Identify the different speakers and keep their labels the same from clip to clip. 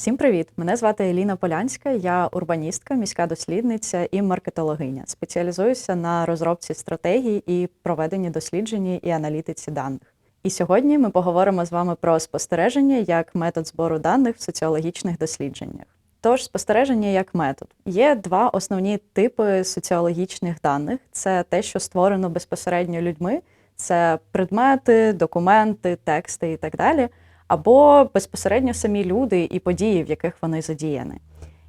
Speaker 1: Всім привіт! Мене звати Еліна Полянська. Я урбаністка, міська дослідниця і маркетологиня. Спеціалізуюся на розробці стратегій і проведенні досліджень і аналітиці даних. І сьогодні ми поговоримо з вами про спостереження як метод збору даних в соціологічних дослідженнях. Тож, спостереження як метод. Є два основні типи соціологічних даних: це те, що створено безпосередньо людьми, це предмети, документи, тексти і так далі або безпосередньо самі люди і події, в яких вони задіяні.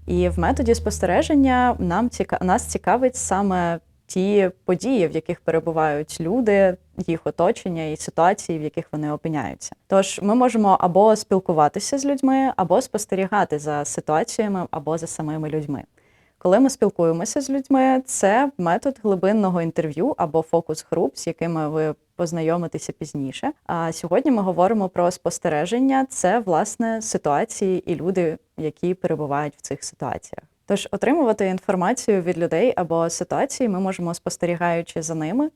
Speaker 1: І в методі спостереження нам ціка... нас цікавить саме ті події, в яких перебувають люди, їх оточення і ситуації, в яких вони опиняються. Тож ми можемо або спілкуватися з людьми, або спостерігати за ситуаціями, або за самими людьми. Коли ми спілкуємося з людьми, це метод глибинного інтерв'ю або фокус груп, з якими ви познайомитися пізніше. А сьогодні ми говоримо про спостереження. Це власне ситуації і люди, які перебувають в цих ситуаціях. Тож отримувати інформацію від людей або ситуації ми можемо спостерігаючи за ними.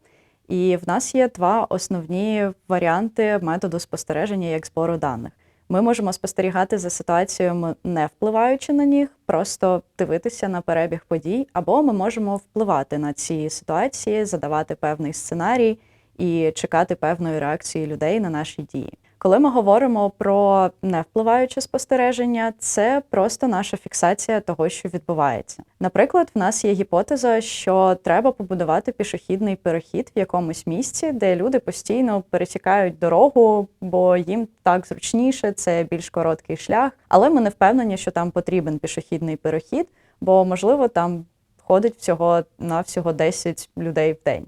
Speaker 1: І в нас є два основні варіанти методу спостереження як збору даних. Ми можемо спостерігати за ситуаціями, не впливаючи на них, просто дивитися на перебіг подій, або ми можемо впливати на ці ситуації, задавати певний сценарій і чекати певної реакції людей на наші дії. Коли ми говоримо про невпливаюче спостереження, це просто наша фіксація того, що відбувається. Наприклад, в нас є гіпотеза, що треба побудувати пішохідний перехід в якомусь місці, де люди постійно пересікають дорогу, бо їм так зручніше, це більш короткий шлях. Але ми не впевнені, що там потрібен пішохідний перехід, бо можливо там ходить всього на всього 10 людей в день.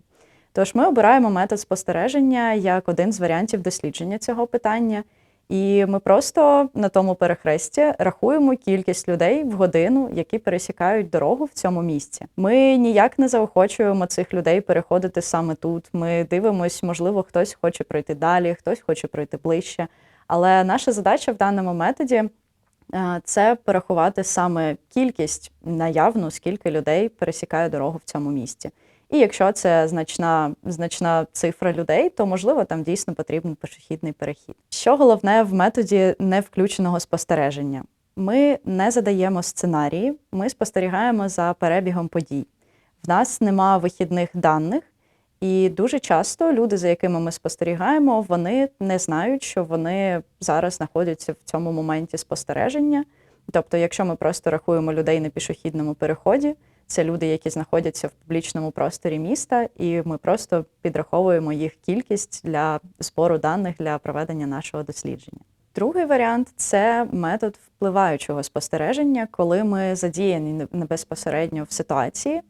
Speaker 1: Тож ми обираємо метод спостереження як один з варіантів дослідження цього питання, і ми просто на тому перехресті рахуємо кількість людей в годину, які пересікають дорогу в цьому місці. Ми ніяк не заохочуємо цих людей переходити саме тут. Ми дивимось, можливо, хтось хоче пройти далі, хтось хоче пройти ближче. Але наша задача в даному методі. Е, це порахувати саме кількість наявну, скільки людей пересікає дорогу в цьому місці. І якщо це значна значна цифра людей, то можливо там дійсно потрібен пішохідний перехід. Що головне в методі невключеного спостереження? Ми не задаємо сценарії, ми спостерігаємо за перебігом подій. В нас нема вихідних даних, і дуже часто люди, за якими ми спостерігаємо, вони не знають, що вони зараз знаходяться в цьому моменті спостереження. Тобто, якщо ми просто рахуємо людей на пішохідному переході. Це люди, які знаходяться в публічному просторі міста, і ми просто підраховуємо їх кількість для збору даних для проведення нашого дослідження. Другий варіант це метод впливаючого спостереження, коли ми задіяні не безпосередньо в ситуації.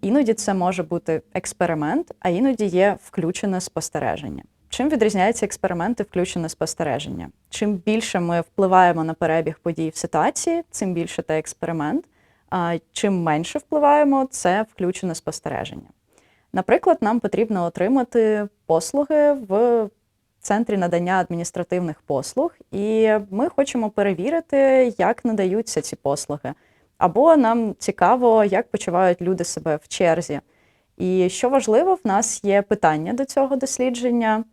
Speaker 1: Іноді це може бути експеримент, а іноді є включене спостереження. Чим відрізняється експеримент і включене спостереження? Чим більше ми впливаємо на перебіг подій в ситуації, цим більше це експеримент. Чим менше впливаємо, це включене спостереження. Наприклад, нам потрібно отримати послуги в центрі надання адміністративних послуг, і ми хочемо перевірити, як надаються ці послуги. Або нам цікаво, як почувають люди себе в черзі. І що важливо, в нас є питання до цього дослідження.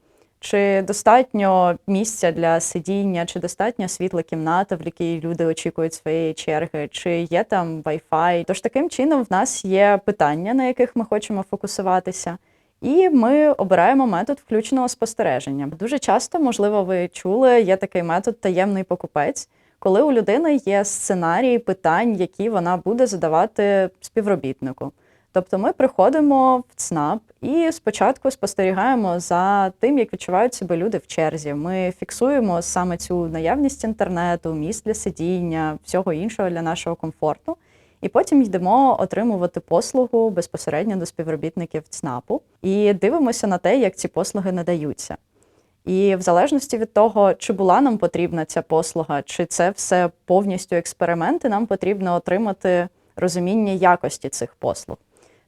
Speaker 1: Чи достатньо місця для сидіння, чи достатня світла кімната, в якій люди очікують своєї черги, чи є там Wi-Fi. Тож таким чином в нас є питання, на яких ми хочемо фокусуватися, і ми обираємо метод включеного спостереження. Дуже часто, можливо, ви чули, є такий метод таємний покупець, коли у людини є сценарій питань, які вона буде задавати співробітнику. Тобто ми приходимо в ЦНАП і спочатку спостерігаємо за тим, як відчувають себе люди в черзі. Ми фіксуємо саме цю наявність інтернету, місць для сидіння, всього іншого для нашого комфорту. І потім йдемо отримувати послугу безпосередньо до співробітників ЦНАПу і дивимося на те, як ці послуги надаються. І в залежності від того, чи була нам потрібна ця послуга, чи це все повністю експерименти, нам потрібно отримати розуміння якості цих послуг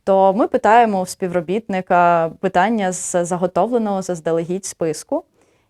Speaker 1: то ми питаємо у співробітника питання з заготовленого заздалегідь списку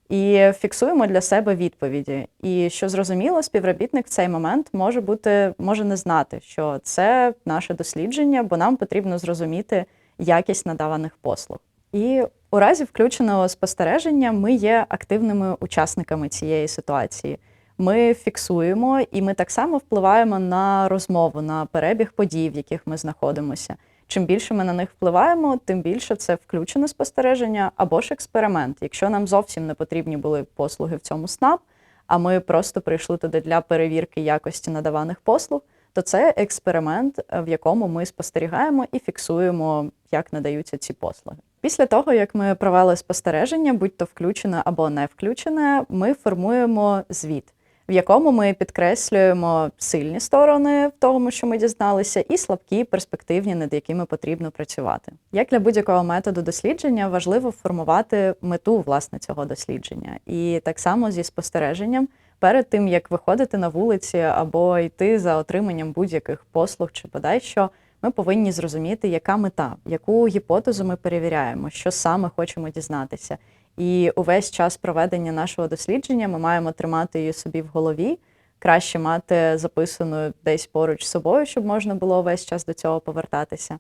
Speaker 1: і фіксуємо для себе відповіді. І що зрозуміло, співробітник в цей момент може бути, може не знати, що це наше дослідження, бо нам потрібно зрозуміти якість надаваних послуг. І у разі включеного спостереження ми є активними учасниками цієї ситуації. ми фіксуємо і ми так само впливаємо на розмову, на перебіг подій, в яких ми знаходимося. Чим більше ми на них впливаємо, тим більше це включене спостереження або ж експеримент. Якщо нам зовсім не потрібні були послуги в цьому СНАП, а ми просто прийшли туди для перевірки якості надаваних послуг, то це експеримент, в якому ми спостерігаємо і фіксуємо, як надаються ці послуги. Після того, як ми провели спостереження, будь то включене або не включене, ми формуємо звіт, в якому ми підкреслюємо сильні сторони в тому, що ми дізналися, і слабкі перспективні, над якими потрібно працювати. Як для будь-якого методу дослідження важливо формувати мету власне цього дослідження, і так само зі спостереженням. Перед тим як виходити на вулиці або йти за отриманням будь-яких послуг чи бодай що, ми повинні зрозуміти, яка мета, яку гіпотезу ми перевіряємо, що саме хочемо дізнатися. І увесь час проведення нашого дослідження ми маємо тримати її собі в голові. Краще мати записану десь поруч з собою, щоб можна було весь час до цього повертатися.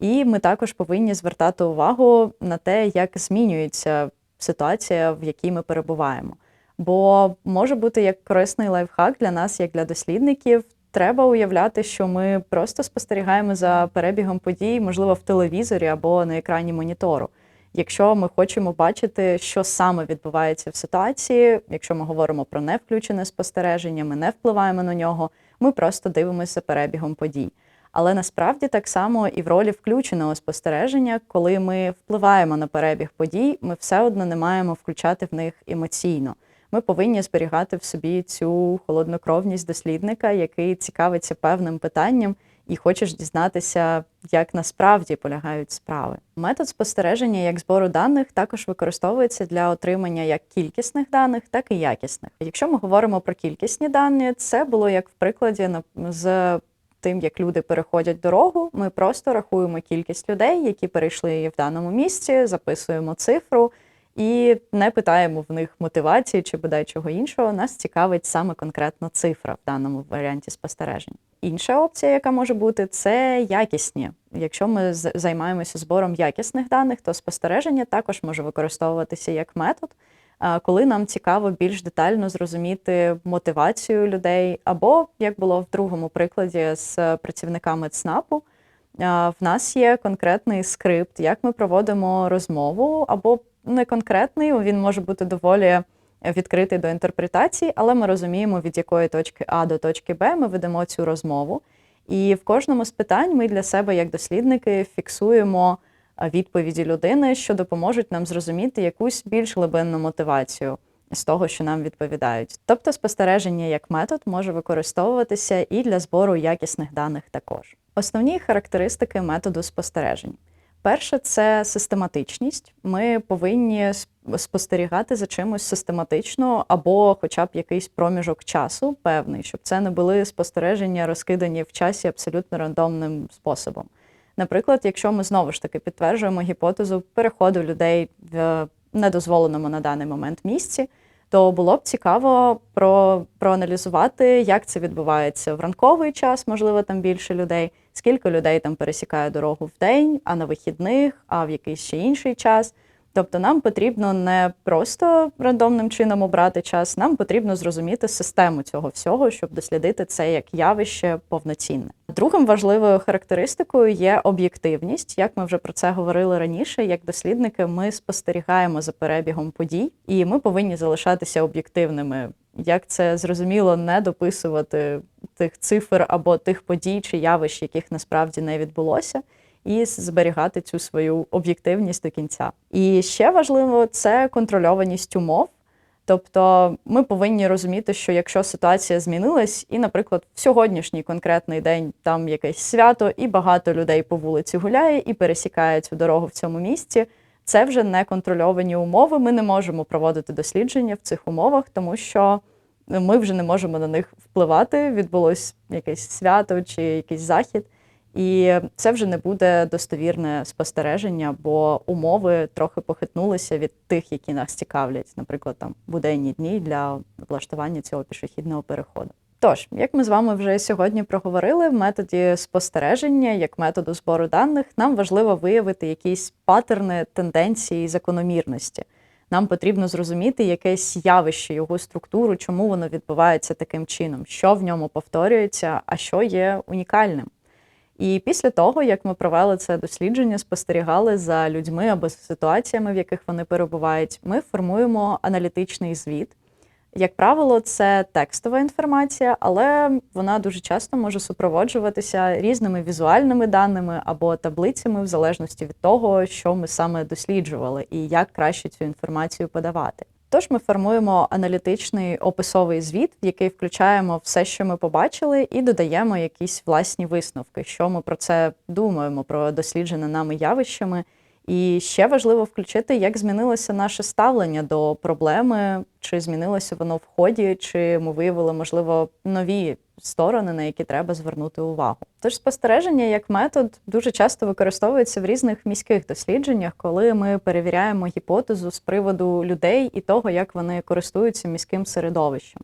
Speaker 1: І ми також повинні звертати увагу на те, як змінюється ситуація, в якій ми перебуваємо. Бо може бути як корисний лайфхак для нас, як для дослідників. Треба уявляти, що ми просто спостерігаємо за перебігом подій, можливо, в телевізорі або на екрані монітору. Якщо ми хочемо бачити, що саме відбувається в ситуації, якщо ми говоримо про невключене спостереження, ми не впливаємо на нього, ми просто дивимося перебігом подій. Але насправді так само і в ролі включеного спостереження, коли ми впливаємо на перебіг подій, ми все одно не маємо включати в них емоційно. Ми повинні зберігати в собі цю холоднокровність дослідника, який цікавиться певним питанням і хочеш дізнатися, як насправді полягають справи. Метод спостереження як збору даних також використовується для отримання як кількісних даних, так і якісних. Якщо ми говоримо про кількісні дані, це було як в прикладі з тим, як люди переходять дорогу. Ми просто рахуємо кількість людей, які перейшли в даному місці, записуємо цифру. І не питаємо в них мотивації чи бодай чого іншого. Нас цікавить саме конкретно цифра в даному варіанті спостережень. Інша опція, яка може бути, це якісні. Якщо ми займаємося збором якісних даних, то спостереження також може використовуватися як метод, коли нам цікаво більш детально зрозуміти мотивацію людей, або як було в другому прикладі з працівниками ЦНАПу. В нас є конкретний скрипт, як ми проводимо розмову, або не конкретний, він може бути доволі відкритий до інтерпретації, але ми розуміємо, від якої точки А до точки Б ми ведемо цю розмову. І в кожному з питань ми для себе, як дослідники, фіксуємо відповіді людини, що допоможуть нам зрозуміти якусь більш глибинну мотивацію з того, що нам відповідають. Тобто, спостереження як метод може використовуватися і для збору якісних даних також. Основні характеристики методу спостережень. Перше, це систематичність. Ми повинні спостерігати за чимось систематично, або хоча б якийсь проміжок часу певний, щоб це не були спостереження, розкидані в часі абсолютно рандомним способом. Наприклад, якщо ми знову ж таки підтверджуємо гіпотезу переходу людей в недозволеному на даний момент місці, то було б цікаво про, проаналізувати, як це відбувається в ранковий час, можливо, там більше людей, скільки людей там пересікає дорогу в день, а на вихідних, а в якийсь ще інший час. Тобто нам потрібно не просто рандомним чином обрати час, нам потрібно зрозуміти систему цього всього, щоб дослідити це як явище повноцінне. Другим важливою характеристикою є об'єктивність. Як ми вже про це говорили раніше, як дослідники, ми спостерігаємо за перебігом подій, і ми повинні залишатися об'єктивними. Як це зрозуміло, не дописувати тих цифр або тих подій чи явищ, яких насправді не відбулося і зберігати цю свою об'єктивність до кінця. І ще важливо це контрольованість умов. Тобто ми повинні розуміти, що якщо ситуація змінилась, і, наприклад, в сьогоднішній конкретний день там якесь свято, і багато людей по вулиці гуляє і пересікає цю дорогу в цьому місці, це вже не контрольовані умови. Ми не можемо проводити дослідження в цих умовах, тому що ми вже не можемо на них впливати. Відбулось якесь свято чи якийсь захід. І це вже не буде достовірне спостереження, бо умови трохи похитнулися від тих, які нас цікавлять, наприклад, там буденні дні для влаштування цього пішохідного переходу. Тож, як ми з вами вже сьогодні проговорили, в методі спостереження, як методу збору даних, нам важливо виявити якісь патерни, тенденції, закономірності. Нам потрібно зрозуміти якесь явище, його структуру, чому воно відбувається таким чином, що в ньому повторюється, а що є унікальним. І після того, як ми провели це дослідження, спостерігали за людьми або за ситуаціями, в яких вони перебувають, ми формуємо аналітичний звіт. Як правило, це текстова інформація, але вона дуже часто може супроводжуватися різними візуальними даними або таблицями, в залежності від того, що ми саме досліджували, і як краще цю інформацію подавати. Тож ми формуємо аналітичний описовий звіт, в який включаємо все, що ми побачили, і додаємо якісь власні висновки, що ми про це думаємо, про досліджене нами явищами. І ще важливо включити, як змінилося наше ставлення до проблеми, чи змінилося воно в ході, чи ми виявили, можливо, нові сторони, на які треба звернути увагу. Тож спостереження як метод дуже часто використовується в різних міських дослідженнях, коли ми перевіряємо гіпотезу з приводу людей і того, як вони користуються міським середовищем.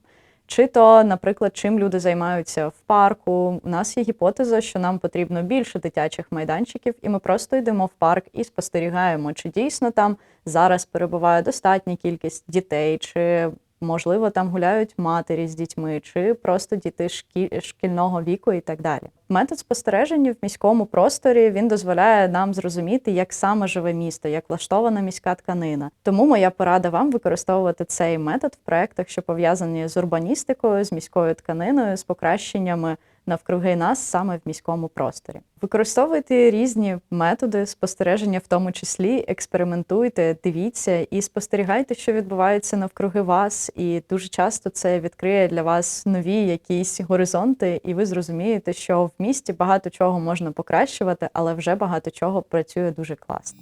Speaker 1: Чи то, наприклад, чим люди займаються в парку. У нас є гіпотеза, що нам потрібно більше дитячих майданчиків, і ми просто йдемо в парк і спостерігаємо, чи дійсно там зараз перебуває достатня кількість дітей, чи можливо там гуляють матері з дітьми, чи просто діти шкі... шкільного віку і так далі. Метод спостереження в міському просторі він дозволяє нам зрозуміти, як саме живе місто, як влаштована міська тканина. Тому моя порада вам використовувати цей метод в проектах, що пов'язані з урбаністикою, з міською тканиною, з покращеннями навкруги нас саме в міському просторі. Використовуйте різні методи спостереження, в тому числі експериментуйте, дивіться і спостерігайте, що відбувається навкруги вас. І дуже часто це відкриє для вас нові якісь горизонти, і ви зрозумієте, що в місті багато чого можна покращувати, але вже багато чого працює дуже класно.